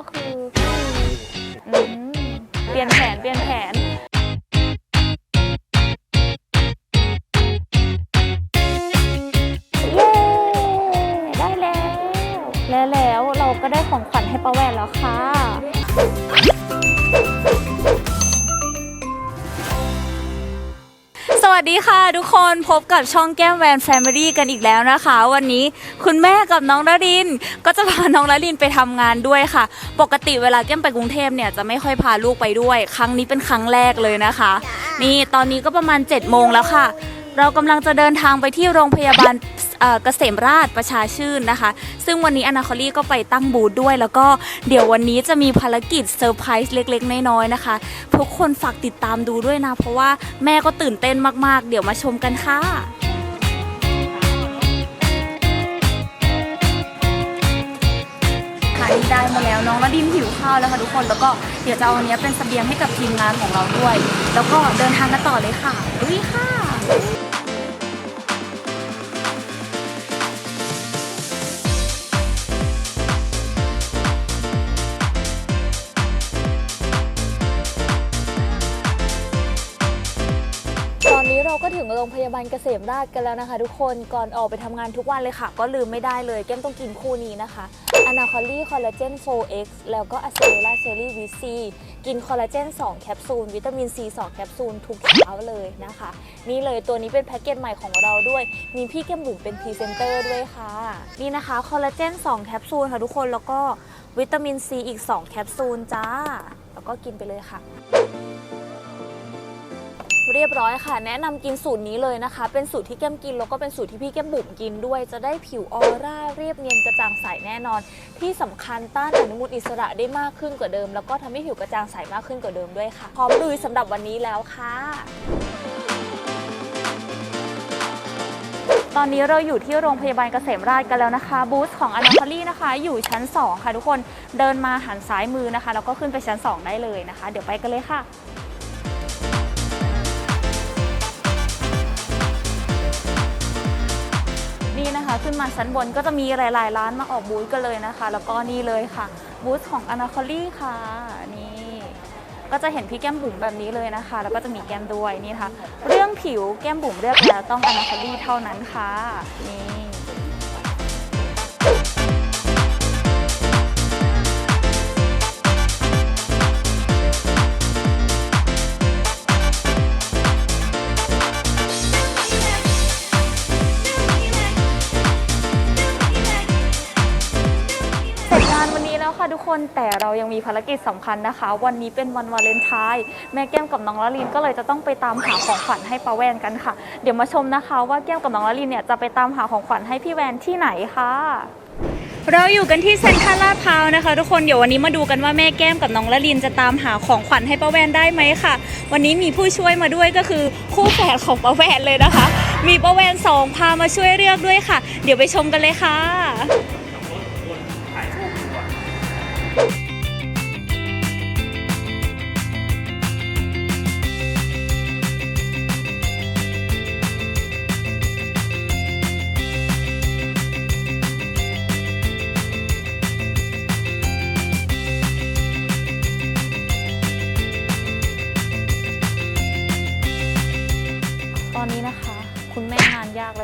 ก็คืออืมเปลี่ยนแผนเปลี่ยนแผน เย้ได้แล้ว และแล้วเราก็ได้ของขวัญให้ป้าแวนแล้วค่ะ สวัสดีค่ะทุกคนพบกับช่องแก้มแวนแฟมิลี่กันอีกแล้วนะคะ วันนี้คุณแม่กับน้องนริน ก็จะพาน้องนรินไปทำงานด้วยค่ะ ปกติเวลาแก้มไปกรุงเทพเนี่ยจะไม่ค่อยพาลูกไปด้วย ครั้งนี้เป็นครั้งแรกเลยนะคะ นี่ตอนนี้ก็ประมาณ7จ็ดโมงแล้วค่ะ เรากำลังจะเดินทางไปที่โรงพยาบาล เกษมราชประชาชื่นนะคะ ซึ่งวันนี้อนาคอลี่ก็ไปตั้งบูธด้วย แล้วก็เดี๋ยววันนี้จะมีภารกิจเซอร์ไพรส์เล็กๆ น้อยๆนะคะ ทุกคนฝากติดตามดูด้วยนะ เพราะว่าแม่ก็ตื่นเต้นมากๆ เดี๋ยวมาชมกันค่ะนี่ได้มาแล้วน้องนาดินหิวข้าวแล้วค่ะทุกคนแล้วก็เดี๋ยวจะเอาอันนี้เป็นเสบียงให้กับทีมงานของเราด้วย แล้วก็เดินทางกันต่อเลยค่ะลุยค่ะ รงโรงพยาบาลเกษมราชกันแล้วนะคะ ทุกคนก่อนออกไปทำงานทุกวันเลยค่ะ ก็ลืมไม่ได้เลยแก้มต้องกินคู่นี้นะคะอนาคอลี่คอลลาเจน 4x แล้วก็อะเซโ l ล่าเซรี่วีซีกินคอลลาเจน 2 แคปซูล วิตามิน C 2 แคปซูล ทุกเช้าเลยนะคะ นี่เลยตัวนี้เป็นแพ็กเกจใหม่ของเราด้วย มีพี่แก้มบุ๋มเป็นพรีเซนเตอร์ด้วยค่ะ นี่นะคะคอลลาเจน 2 แคปซูลค่ะทุกคนแล้วก็วิตามิน C อีก 2 แคปซูลจ้า แล้วก็กินไปเลยค่ะ เรียบร้อยค่ะ แนะนำกินสูตรนี้เลยนะคะ เป็นสูตรที่แก้มกินแล้วก็เป็นสูตรที่พี่แก้มบุ๋มกินด้วย จะได้ผิวออร่าเรียบเนียนกระจ่างใสแน่นอน ที่สำคัญต้านอนุมูลอิสระได้มากขึ้นกว่าเดิม แล้วก็ทำให้ผิวกระจ่างใสมากขึ้นกว่าเดิมด้วยค่ะพร้อมลุยสำหรับวันนี้แล้วค่ะตอนนี้เราอยู่ที่โรงพยาบาลเกษมราชกันแล้วนะคะ บูธของอนาคอลี่นะคะ อยู่ชั้น 2 ค่ะทุกคนเดินมาหันซ้ายมือนะคะ แล้วก็ขึ้นไปชั้น 2 ได้เลยนะคะ เดี๋ยวไปกันเลยค่ะ ขึ้นมาชั้นบนก็จะมีหลาย ๆ ร้านมาออกบูธกันเลยนะคะ แล้วก็นี่เลยค่ะ บูธของอนาคอลี่ค่ะนี่ก็จะเห็นพี่แก้มบุ๋มแบบนี้เลยนะคะ แล้วก็จะมีแก้มด้วยนี่ค่ะ เรื่องผิวแก้มบุ๋มเลือกแล้วต้องอนาคอลี่เท่านั้นค่ะนี่ กคนแต่เรายังมีภารกิจสำคัญนะคะ วันนี้เป็นวันวาเลนไทน์แม่แก้มกับน้องละลินก็เลยจะต้องไปตามหาของขวัญให้ป้าแวนกันค่ะ เดี๋ยวมาชมนะคะว่าแก้มกับน้องละลินเนี่ยจะไปตามหาของขวัญให้พี่แวนที่ไหนค่ะเราอยู่กันที่เซ็นทรัลลาดพร้าวนะคะ ทุกคนเดี๋ยววันนี้มาดูกันว่าแม่แก้มกับน้องละลินจะตามหาของขวัญให้ป้าแวนได้ไหมค่ะ วันนี้มีผู้ช่วยมาด้วยก็คือคู่แฝดของป้าแวนเลยนะคะ มีป้าแวนสองพามาช่วยเลือกด้วยค่ะ เดี๋ยวไปชมกันเลยค่ะ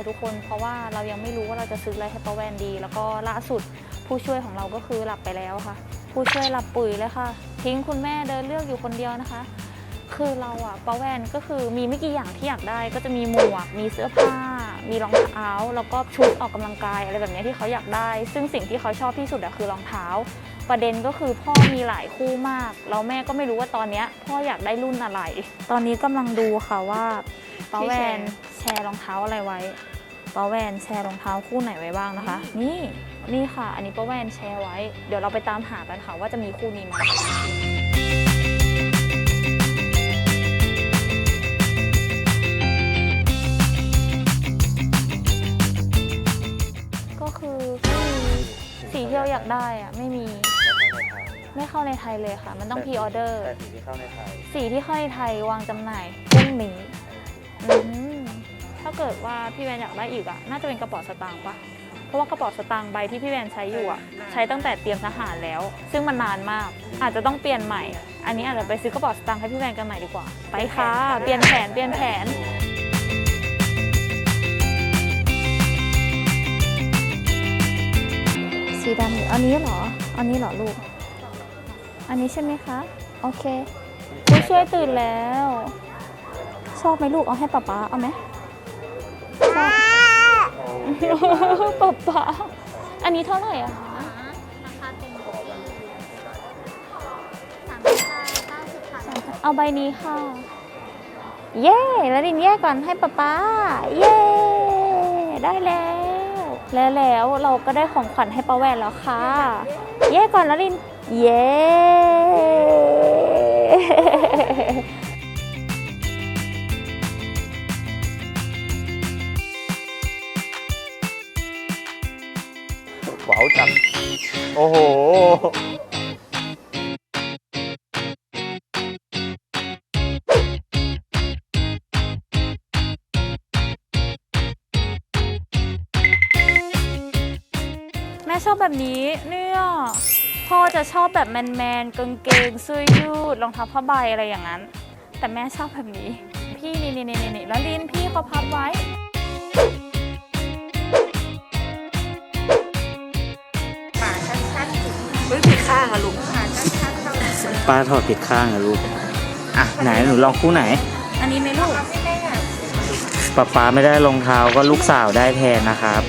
ทุกคน เพราะว่าเรายังไม่รู้ว่าเราจะซื้ออะไรให้ป้าแวนดี แล้วก็ล่าสุดผู้ช่วยของเราก็คือหลับไปแล้วค่ะ ผู้ช่วยหลับปุ๋ยเลยค่ะ ทิ้งคุณแม่เดินเลือกอยู่คนเดียวนะคะ คือเราอะป้าแวนก็คือมีไม่กี่อย่างที่อยากได้ ก็จะมีหมวก มีเสื้อผ้า มีรองเท้า แล้วก็ชุดออกกำลังกายอะไรแบบนี้ที่เขาอยากได้ ซึ่งสิ่งที่เขาชอบที่สุดอะคือรองเท้า ประเด็นก็คือพ่อมีหลายคู่มากแล้วแม่ก็ไม่รู้ว่าตอนเนี้ยพ่ออยากได้รุ่นอะไร ตอนนี้กำลังดูค่ะว่าป้าแวนแชร์รองเท้าอะไรไว้ ป้าแวนแชร์รองเท้าคู่ไหนไว้บ้างนะคะ นี่นี่ค่ะ อันนี้ป้าแวนแชร์ไว้ เดี๋ยวเราไปตามหากันค่ะว่าจะมีคู่นี้ไหมก็คือไม่มีสีที่เราอยากได้อะไม่มีไม่เข้าในไทยเลยค่ะ มันต้องพรีออเดอร์แต่สิ่งที่เข้าในไทย สีที่เข้าในไทยวางจำหน่ายพรุ่งนี้อืมถ้า เกิดว่าพี่แวนอยากได้อีกอะน่าจะเป็นกระเป๋าสตางค์ปะเพราะว่ากระเป๋าสตางค์ใบที่พี่แวนใช้อยู่อะใช้ตั้งแต่เตรียมทหารแล้ว ซึ่งมันนานมาก อาจจะต้องเปลี่ยนใหม่ อันนี้อาจจะไปซื้อกระเป๋าสตางค์ให้พี่แวนกันใหม่ดีกว่า ไปค่ะเปลี่ยนแผนเปลี่ยนแผนสีดำอันนี้เหรอ อันนี้เหรอลูก อันนี้ใช่ไหมคะ โอเคผู้ช่วยตื่นแล้ว ชอบไหมลูกเอาให้ป๊าป๊าเอาไหม ชอบป๊าป๊าอันนี้เท่าไหร่อะคะราคาเต็มสามพันเก้าสิบค่ะเอาใบนี้ค่ะ เย้ แล้วดินแยกก่อนให้ป๊าป๊า เย้ ได้แล้ว แล้วแล้วเราก็ได้ของขวัญให้ป้าแวนแล้วค่ะ เย้ก่อนแล้วดิน เย้ โอ้โห แม่ชอบแบบนี้เนี่ยพ่อจะชอบแบบแมนๆกางเกงเสื้อยืดรองเท้าผ้าใบอะไรอย่างนั้น แต่แม่ชอบแบบนี้ พี่นี่นี่นี่นี่แล้วลินพี่เขาพับไว้ ป้าถอดผิดข้างอะลูก อะไหนหนูลองคู่ไหน อันนี้ไหมลูกป๊าป๊าไม่ได้รองเท้าก็ลูกสาวได้แทนนะครับ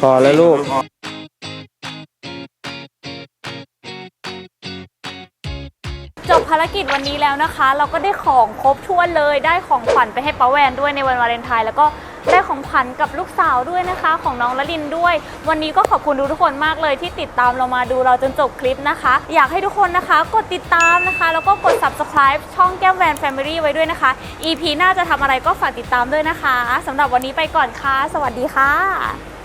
พอแล้วลูก บภารกิจวันนี้แล้วนะคะ เราก็ได้ของครบถ้วนเลยได้ของขวัญไปให้ป้าแวนด้วยในวันวาเลนไทน์แล้วก็ได้ของขวัญกับลูกสาวด้วยนะคะ ของน้องละลินด้วย วันนี้ก็ขอบคุณทุกคนมากเลยที่ติดตามเรามาดูเราจนจบคลิปนะคะ อยากให้ทุกคนนะคะ กดติดตามนะคะ แล้วก็กด subscribe ช่องแก้มแวนแฟมิลี่ไว้ด้วยนะคะ EP หน้าจะทำอะไรก็ฝากติดตามด้วยนะคะสำหรับวันนี้ไปก่อนค่ะ สวัสดีค่ะ